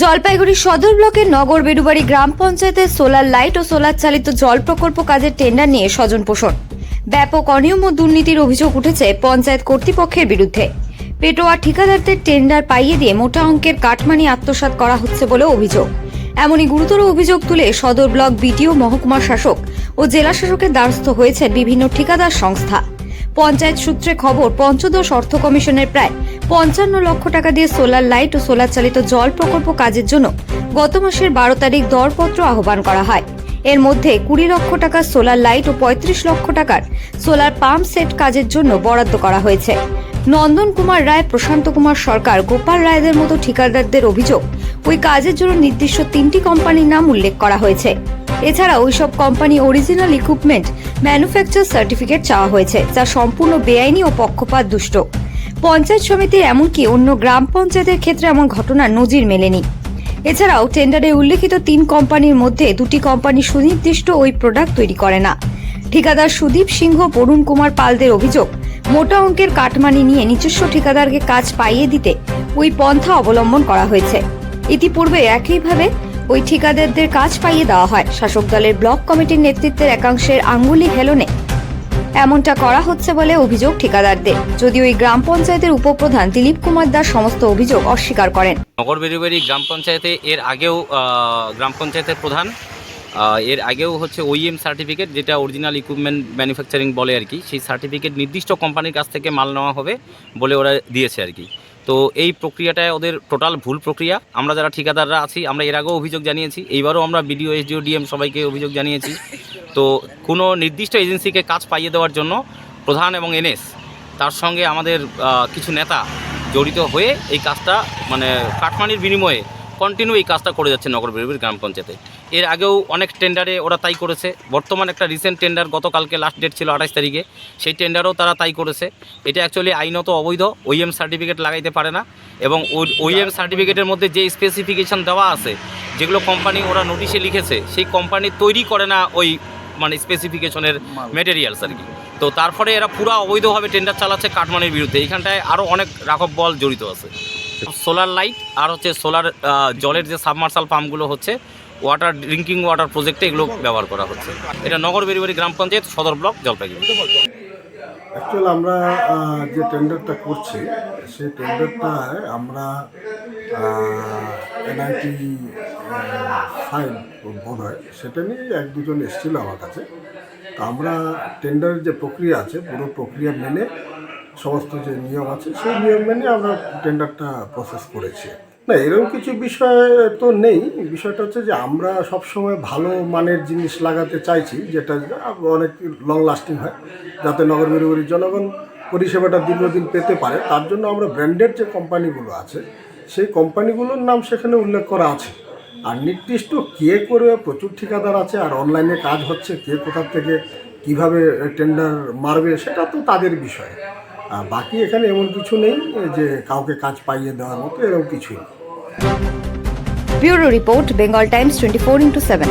জলপাইগুড়ি সদর ব্লকের নগর বেডুবাড়ি গ্রাম পঞ্চায়েতের সোলার লাইট ও সোলার চালিত জল প্রকল্প কাজের টেন্ডার নিয়ে স্বজন পোষণ। ব্যাপক অনিয়ম ও দুর্নীতির অভিযোগ উঠেছে পঞ্চায়েত কর্তৃপক্ষের বিরুদ্ধে। পেটোয়া ঠিকাদারদের টেন্ডার পাইয়ে দিয়ে মোটা অঙ্কের কাটমানি আত্মসাৎ করা হচ্ছে বলে অভিযোগ। এমনই গুরুতর অভিযোগ তুলে সদর ব্লক বিটিও মহকুমা শাসক ও জেলা শাসকের দ্বারস্থ হয়েছেন বিভিন্ন ঠিকাদার সংস্থা। পঞ্চায়েত সূত্রে খবর, পঞ্চদশ অর্থ কমিশনের প্রায় পঞ্চান্ন লক্ষ টাকা দিয়ে সোলার লাইট ও সোলার চালিত জল প্রকল্প কাজের জন্য গত মাসের বারো তারিখ দরপত্র আহ্বান করা হয়। এর মধ্যে কুড়ি লক্ষ টাকার সোলার লাইট ও পঁয়ত্রিশ লক্ষ টাকার সোলার পাম্প সেট কাজের জন্য বরাদ্দ করা হয়েছে। নন্দন কুমার রায়, প্রশান্ত কুমার সরকার, গোপাল রায়দের মতো ঠিকাদারদের অভিযোগ, ওই কাজের জন্য নির্দিষ্ট তিনটি কোম্পানির নাম উল্লেখ করা হয়েছে। এছাড়া ওইসব company original equipment manufacture certificate চাওয়া হয়েছে, যা সম্পূর্ণ বেআইনি ও পক্ষপাত দুষ্ট পঞ্চায়েত সমিতি এমনকি অন্য গ্রাম পঞ্চায়েতের ক্ষেত্রে এমন ঘটনার নজির মেলেনি। এছাড়াও টেন্ডারে উল্লেখিত তিন কোম্পানির মধ্যে দুটি কোম্পানি সুনির্দিষ্ট ওই প্রোডাক্ট তৈরি করে না। ঠিকাদার সুদীপ সিংহ, বরুণ কুমার পালদের অভিযোগ, মোটা অঙ্কের কাটমানি নিয়ে নিজস্ব ঠিকাদারকে কাজ পাইয়ে দিতে ওই পন্থা অবলম্বন করা হয়েছে। ইতিপূর্বে একইভাবে ওই ঠিকাদারদের কাজ পাইয়ে দেওয়া হয়। শাসক দলের ব্লক কমিটির নেতৃত্বের একাংশের আঙ্গুলি হেলনে এমনটা করা হচ্ছে বলে অভিযোগ ঠিকাদারদের। যদিও ওই গ্রাম পঞ্চায়েতের উপপ্রধান দিলীপ কুমার দাস সমস্ত অভিযোগ অস্বীকার করেন। নগর বেরিবাড়ি গ্রাম পঞ্চায়েতে এর আগেও গ্রাম পঞ্চায়েতের প্রধান এর আগেও হচ্ছে ওইএম সার্টিফিকেট যেটা অরিজিনাল ইকুইপমেন্ট ম্যানুফ্যাকচারিং বলে আর কি, সেই সার্টিফিকেট নির্দিষ্ট কোম্পানির কাছ থেকে মাল নেওয়া হবে বলে ওরা দিয়েছে আর কি। তো এই প্রক্রিয়াটায় ওদের টোটাল ভুল প্রক্রিয়া। আমরা যারা ঠিকাদাররা আছি, আমরা এর আগেও অভিযোগ জানিয়েছি, এইবারও আমরা বিডিও, এসডিও, ডিএম সবাইকে অভিযোগ জানিয়েছি। তো কোনো নির্দিষ্ট এজেন্সিকে কাজ পাইয়ে দেওয়ার জন্য প্রধান এবং এনএস, তার সঙ্গে আমাদের কিছু নেতা জড়িত হয়ে এই কাজটা মানে কাটমানির বিনিময়ে কন্টিনিউ এই কাজটা করে যাচ্ছে নগর গ্রাম পঞ্চায়েতে। এর আগেও অনেক টেন্ডারে ওরা তাই করেছে। বর্তমান একটা রিসেন্ট টেন্ডার গতকালকে লাস্ট ডেট ছিল আঠাশ তারিখে সেই টেন্ডারও তারা তাই করেছে। এটা অ্যাকচুয়ালি আইনত অবৈধ ওইএম সার্টিফিকেট লাগাইতে পারে না এবং ওই ওইএম সার্টিফিকেটের মধ্যে যে স্পেসিফিকেশন দেওয়া আছে যেগুলো কোম্পানি ওরা নোটিশে লিখেছে সেই কোম্পানি তৈরি করে না ওই মানে স্পেসিফিকেশনের মেটেরিয়ালস আর কি। তো তারপরে এরা পুরো অবৈধভাবে টেন্ডার চালাচ্ছে কাঠমানির বিরুদ্ধে। এইখানটায় আরও অনেক রাঘব বল জড়িত আছে। সোলার লাইট আর হচ্ছে সোলার জলের যে সাবমার্সাল পাম্পগুলো হচ্ছে ওয়াটার ড্রিঙ্কিং ওয়াটার প্রজেক্টে এগুলো ব্যবহার করা হচ্ছে। এটা নগর বেরিবাড়ি গ্রাম পঞ্চায়েত সদর ব্লক, জলপাইগুড়ি। অ্যাকচুয়াল আমরা যে টেন্ডারটা করছি, সেই টেন্ডারটায় আমরা এনআইটি ফাইভ বোধ হয়। সেটা নিয়ে এক দুজন এসেছিল আমার কাছে। তো আমরা টেন্ডারের যে প্রক্রিয়া আছে, পুরো প্রক্রিয়া মেনে, সমস্ত যে নিয়ম আছে, সেই নিয়ম মেনে আমরা টেন্ডারটা প্রসেস করেছি। না, এরকম কিছু বিষয় তো নেই। বিষয়টা হচ্ছে যে আমরা সবসময় ভালো মানের জিনিস লাগাতে চাইছি, যেটা অনেক লং লাস্টিং হয়, যাতে নগর বেরোবাড়ির জনগণ পরিষেবাটা দীর্ঘদিন পেতে পারে। তার জন্য আমরা ব্র্যান্ডেড যে কোম্পানিগুলো আছে, সেই কোম্পানিগুলোর নাম সেখানে উল্লেখ করা আছে। আর নির্দিষ্ট কে করে প্রচুর ঠিকাদার আছে, আর অনলাইনে কাজ হচ্ছে, কে কোথা থেকে কীভাবে টেন্ডার মারবে, সেটা তো তাদের বিষয়। বাকি এখানে এমন কিছু নেই যে কাউকে কাজ পাইয়ে দেওয়ার মতো, এরকম কিছুই নেই। Bureau report, Bengal times, twenty four into seven.